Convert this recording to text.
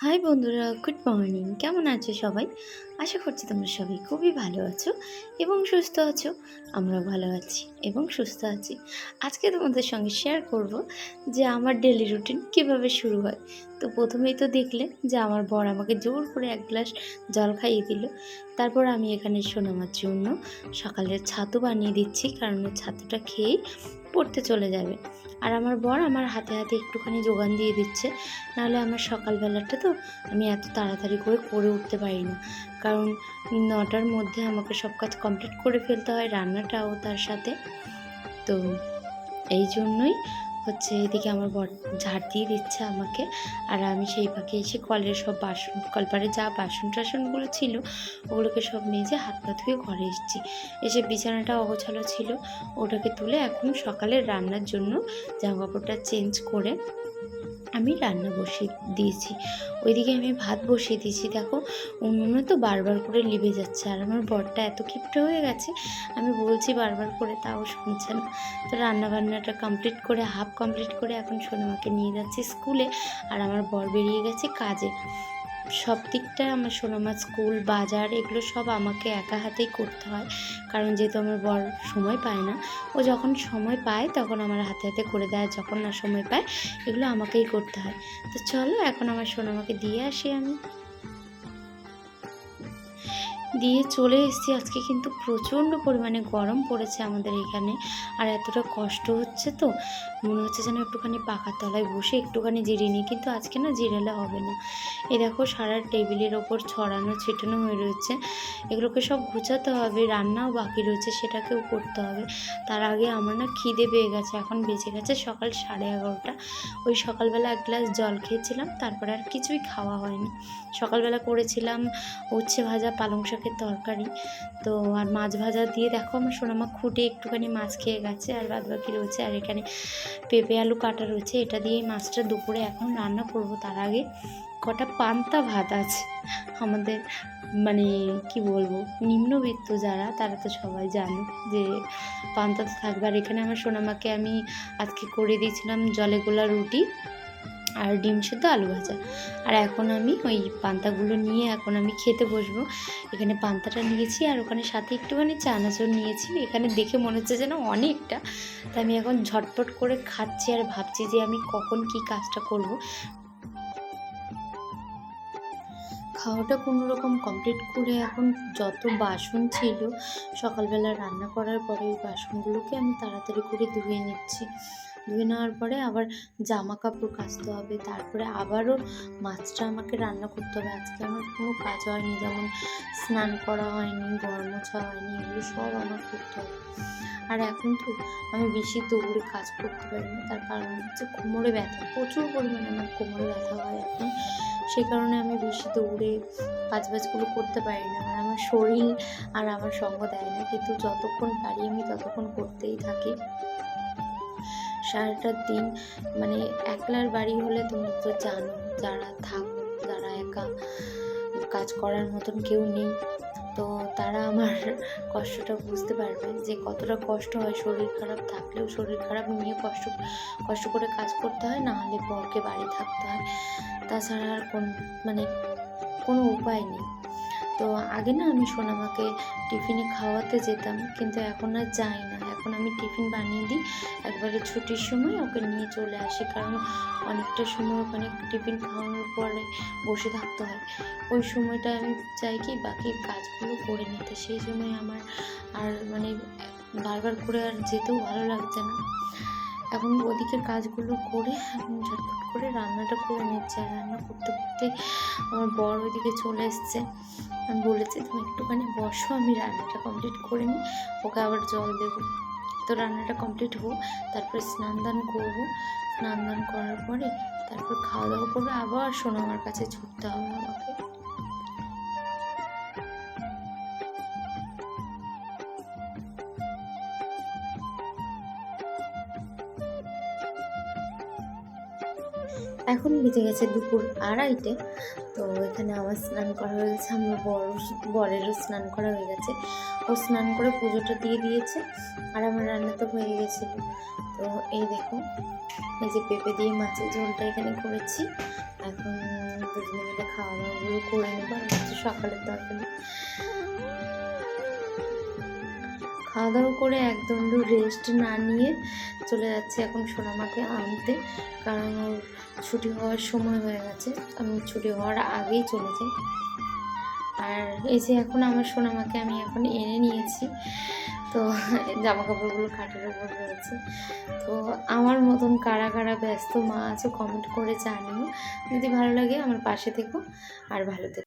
High বন্ধুরা, good morning. কেমন আছো সবাই? আশা করছি তোমরা সবাই খুবই ভালো আছো এবং সুস্থ আছো, আমরাও ভালো আছি এবং সুস্থ আছি। আজকে তোমাদের সঙ্গে শেয়ার করব যে আমার ডেলি রুটিন কীভাবে শুরু হয়। তো প্রথমেই তো দেখলে যে আমার বর আমাকে জোর করে এক গ্লাস জল খাইয়ে দিল। তারপর আমি এখানে সোনামার জন্য সকালের ছাতু বানিয়ে দিচ্ছি, কারণ ছাতুটা খেয়েই পড়তে চলে যাবে। আর আমার বর আমার হাতে হাতে একটুখানি যোগান দিয়ে দিচ্ছে। নাহলে আমার সকালবেলাটা তো আমি এত তাড়াতাড়ি করে করে উঠতে পারি না। কারণ নটার মধ্যে আমাকে সব কাজ কমপ্লিট করে ফেলতে হয় রান্নাটাও তার সাথে। তো এই জন্যই হচ্ছে এদিকে আমার বর ঝাড় দিয়ে দিচ্ছে আমাকে। আর আমি সেই পাখি এসে কলের সব বাসন কলপারে যা বাসন টাসনগুলো ছিল, ওগুলোকে সব মেজে হাত পা ধুয়ে ঘরে এসেছি। এসে বিছানাটা অগোছালো ছিল। ওটাকে তুলে এখন সকালের রান্নার জন্য জামা কাপড়টা চেঞ্জ করে আমি রান্না বসিয়ে দিয়েছি। ওইদিকে আমি ভাত বসিয়ে দিয়েছি। দেখো, উনুনে তো বারবার করে লিভে যাচ্ছে। আর আমার বরটা এত কিপটে হয়ে গেছে, আমি বলছি বারবার করে, তাও শুনছে না। তো রান্নাবান্নাটা কমপ্লিট করে হাফ কমপ্লিট করে এখন সোনামাকে নিয়ে যাচ্ছি স্কুলে। আর আমার বর বেরিয়ে গেছে কাজে। সব দিকটাই আমার সোনামা স্কুল, বাজার, এগুলো সব আমাকে একা হাতেই করতে হয়। কারণ যেহেতু আমার বর সময় পায় না, ও যখন সময় পায় তখন আমার হাতে হাতে করে দেয়, যখন না সময় পায় এগুলো আমাকেই করতে হয়। তো চলো, এখন আমার সোনামাকে দিয়ে আসি আমি। দিয়ে চলে এসেছি। আজকে কিন্তু প্রচণ্ড পরিমাণে গরম পড়েছে আমাদের এখানে। আর এতটা কষ্ট হচ্ছে তো। মনে হচ্ছে যেন একটুখানি পাখার তলায় বসে একটুখানি জিরিয়ে নিই। কিন্তু আজকে না জিরালে হবে না। এ দেখো, সারা টেবিলের ওপর ছড়ানো, ছিটানো হয়ে রয়েছে। এগুলোকে সব গুছাতে হবে, রান্নাও বাকি রয়েছে, সেটাকেও করতে হবে। তার আগে আমার না খিদে পেয়ে গেছে। এখন বেঁচে গেছে সকাল সাড়ে এগারোটা। ওই সকালবেলা এক গ্লাস জল খেয়েছিলাম, তারপরে আর কিছুই খাওয়া হয়নি। সকালবেলা করেছিলাম উচ্ছে ভাজা পালং শাকের তরকারি। তো আর মাছ ভাজা দিয়ে দেখো আমার সোনামা খুঁটে একটুখানি মাছ খেয়ে গেছে আর বাদ বাকি রয়েছে। আর এখানে পেঁপে, আলু কাটা রয়েছে। এটা দিয়ে মাছটা দুপুরে এখন রান্না করব তার আগে কটা পান্তা ভাত আছে। আমাদের মানে কি বলব, নিম্নবিত্ত যারা, তারা তো সবাই জানে যে পান্তা তো থাকবে। আর এখানে আমার সোনামাকে আমি আজকে করে দিয়েছিলাম জলে গোলা রুটি। আর ডিম সেদ্ধ আলু ভাজা। আর এখন আমি ওই পান্তাগুলো নিয়ে এখন আমি খেতে বসবো। এখানে পান্তাটা নিয়েছি আর ওখানে সাথে একটুখানি চানাচুর নিয়েছি। এখানে দেখে মনে হচ্ছে যেন অনেকটা। তাই আমি এখন ঝটপট করে খাচ্ছি আর ভাবছি যে আমি কখন কি কাজটা করব। খাওয়াটা কোনো রকম কমপ্লিট করে এখন যত বাসন ছিল, সকালবেলা রান্না করার পরে ওই বাসনগুলোকে আমি তাড়াতাড়ি করে ধুয়ে নিচ্ছি। ধুয়ে নেওয়ার পরে আবার জামা কাপড় কাচতে হবে। তারপরে আবারও মাছটা আমাকে রান্না করতে হবে। আজকে আমার কোনো কাজ হয়নি, যেমন স্নান করা হয়নি, ঘর মোছা হয়নি, এগুলো সব আমার করতে হবে। আর এখন তো আমি বেশি দৌড়ে কাজ করতে পারি না, তার কারণ হচ্ছে কোমরে ব্যথা, প্রচুর পরিমাণে আমার কোমরে ব্যথা হয় এখন। সেই কারণে আমি বেশি দৌড়ে কাজ বাজগুলো করতে পারি না। আর আমার শরীর আর আমার সঙ্গ দেয় না, কিন্তু যতক্ষণ পারি আমি ততক্ষণ করতেই থাকি। সারাটা দিন মানে একলার বাড়ি হলে তুমি তো জানো, যারা থাক, যারা একা কাজ করার মতন কেউ নেই। তো তারা আমার কষ্টটা বুঝতে পারবে যে কতটা কষ্ট হয় শরীর খারাপ থাকলেও শরীর খারাপ নিয়ে কষ্ট কষ্ট করে কাজ করতে হয় না হলে বরকে বাড়ি থাকতে হয়। তাছাড়া আর কোন মানে কোনো উপায় নেই। তো আগে না আমি সোনামাকে টিফিনে খাওয়াতে যেতাম, কিন্তু এখন আর যাই না। এখন আমি টিফিন বানিয়ে দিই, একবারে ছুটির সময় ওকে নিয়ে চলে আসি, কারণ অনেকটা সময় ওখানে টিফিন খাওয়ানোর পরে বসে থাকতে হয়। ওই সময়টা আমি চাই কি বাকি কাজগুলো করে নিতে, সেই সময় আমার আর মানে বারবার করে আর যেতেও ভালো লাগছে না। এখন ওদিকের কাজগুলো করে এখন ঝটপট করে রান্নাটা করে নিচ্ছে। আর রান্না করতে করতে আমার বর ওইদিকে চলে এসছে। আমি বলেছি, তুমি একটুখানি বসো, আমি রান্নাটা কমপ্লিট করে নিই। ওকে আবার জল দেবো। তো রান্নাটা কমপ্লিট হোক, তারপরে স্নান দান করব। স্নান দান করার পরে তারপর খাওয়া দাওয়া করবে। আবার সোনামার কাছে ছুটতে হবে আমাকে। এখন বেজে গেছে দুপুর আড়াইটে। তো এখানে আমার স্নান করা হয়ে গেছে, আমার বড় বরেরও স্নান করা হয়ে গেছে। ও স্নান করে পুজোটা দিয়ে দিয়েছে আর আমার রান্না তো হয়ে গেছিল তো এই দেখো, এই যে পেঁপে দিয়ে মাছের ঝোলটা এখানে করেছি। এখন দুজনে মিলে খাওয়া দাওয়াগুলো করে নেব। সকালের তরকারি। খাওয়া দাওয়া করে একদম রেস্ট না নিয়ে চলে যাচ্ছে এখন সোনামাকে আনতে। কারণ ওর ছুটি হওয়ার সময় হয়ে গেছে। আমি ছুটি হওয়ার আগেই চলে যাই। আর এই যে এখন আমার সোনামাকে আমি এখন এনে নিয়েছি। তো জামা কাপড়গুলো খাটের উপর রয়েছে। তো আমার মতন কারা কারা ব্যস্ত মা আছে কমেন্ট করে জানিও। যদি ভালো লাগে আমার পাশে থেকো। আর ভালো থেকো।